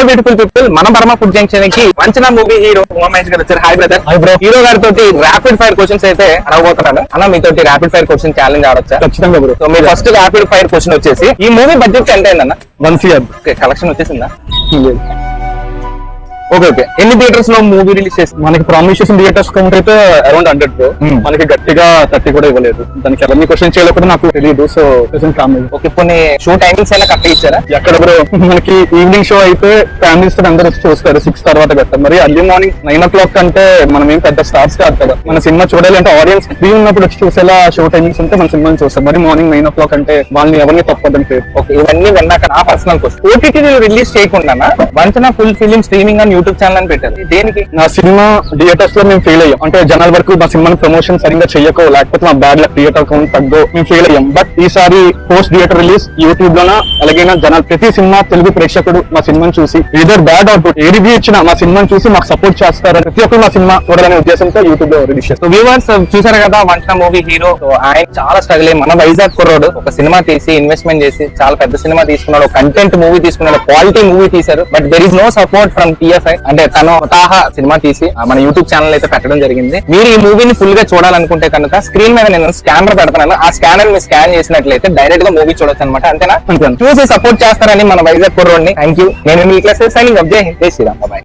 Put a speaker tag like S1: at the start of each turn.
S1: Hello beautiful people మన Burma food జంక్షన్కి Vanchana movie hero Umamesh garu వచ్చారు. Hi brother
S2: Hi bro.
S1: Hero గారితో ర్యాపిడ్ ఫైర్ క్వశ్చన్స్ అయితే అడగబోతున్నాడు అన్న మీతో ర్యాపిడ్ ఫైర్ క్వశ్చన్ ఛాలెంజ్ ఆడొచ్చా?
S2: ఖచ్చితంగా బ్రో
S1: సో మీ ఫస్ట్ ర్యాపిడ్ ఫైర్ క్వశ్చన్ వచ్చేసి ఈ మూవీ బడ్జెట్ ఎంత అయిందన్న?
S2: వన్ సిఆర్
S1: ఓకే కలెక్షన్ వచ్చేసిందా? ఓకే ఓకే ఎన్ని థియేటర్స్లో మూవీ రిలీజ్ చేసింది
S2: మనకి ప్రామిస్ థియేటర్స్ కౌంట్ అయితే అరౌండ్ హండ్రెడ్ బ్రో. మనకి గట్టిగా థర్టీ కూడా ఇవ్వలేదు. దానికి ఎవరిని క్వశ్చన్ చేయలేదు కూడా నాకు తెలియదు సో క్వశ్చన్ కాలేదు
S1: ఓకే కొన్ని షో టైమింగ్స్ అయినా కరెక్ట్ ఇచ్చారా
S2: ఎక్కడ బ్రో మనకి ఈవినింగ్ షో అయితే ఫ్యామిలీస్తో అందరూ వచ్చి చూస్తారు సిక్స్ తర్వాత గట్ట మరి early morning nine o'clock అంటే మనం ఏం పెద్ద స్టార్స్ కాదు కదా. మన సినిమా చూడాలి అంటే ఆడియన్స్ ఫ్రీ ఉన్నప్పుడు వచ్చి చూసేలా షో టైమింగ్స్ ఉంటే మన సినిమాని చూస్తాం. మరి మార్నింగ్ నైన్ ఓ క్లాక్ అంటే వాళ్ళని ఎవరిని తప్పదని పేరు.
S1: ఓకే ఇవన్నీ విన్నాక నా పర్సనల్ క్వశ్చన్ ఓటీటీ రిలీజ్ చేయకుండా వంచన ఫుల్ ఫిలిం స్ట్రీమింగ్ అని యూట్యూబ్ ఛానల్ అని పెట్టారు. దేనికి?
S2: నా సినిమా థియేటర్స్లో మేము ఫెయిల్ అయ్యాం. అంటే జనాల వరకు మా సినిమాని ప్రమోషన్ సరిగ్గా చెయ్యకో లేకపోతే మా బ్యాడ్ లక్ థియేటర్ కౌంట్ తగ్గో మేము ఫెయిల్ అయ్యాం. బట్ ఈసారి పోస్ట్ థియేటర్ రిలీజ్ యూట్యూబ్ లోన అలాగైనా జనాలు ప్రతి సినిమా తెలుగు ప్రేక్షకుడు మా సినిమాని చూసి either bad out a review ఇచ్చినా మా సినిమాని చూసి మాకు సపోర్ట్ చేస్తారని ప్రతి ఒక్కరు మా సినిమా చూడాలనే ఉద్దేశంతో యూట్యూబ్లో రిలీజ్ చేస్తారు
S1: వ్యూవర్స్ చూసారు కదా వంట మూవీ హీరో ఆయన చాలా స్ట్రగుల్ అయ్యి మన వైజాగ్ కుర్రోడు ఒక సినిమా తీసి ఇన్వెస్ట్మెంట్ చేసి చాలా పెద్ద సినిమా తీసుకున్నాడు కంటెంట్ మూవీ తీసుకున్నాడు క్వాలిటీ మూవీ తీశారు. But there is no support from TFI అంటే తను తాహా సినిమా తీసి ఆ, మన యూట్యూబ్ ఛానల్ అయితే పెట్టడం జరిగింది. మీరు ఈ మూవీని ఫుల్గా చూడాలనుకుంటే కనుక స్క్రీన్ మీద నేను స్కానర్ పెడతాను ఆ స్కానర్ మీరు స్కాన్ చేసినట్లయితే డైరెక్ట్గా మూవీ చూడొచ్చు అనమాట అంతేనా? చూసి సపోర్ట్ చేస్తారని మన వైజాగ్ కుర్రోడ్ని. థ్యాంక్ యూ నేను మీ క్లాస్ సైనింగ్ అప్ జై జై శ్రీరామ్. బాయ్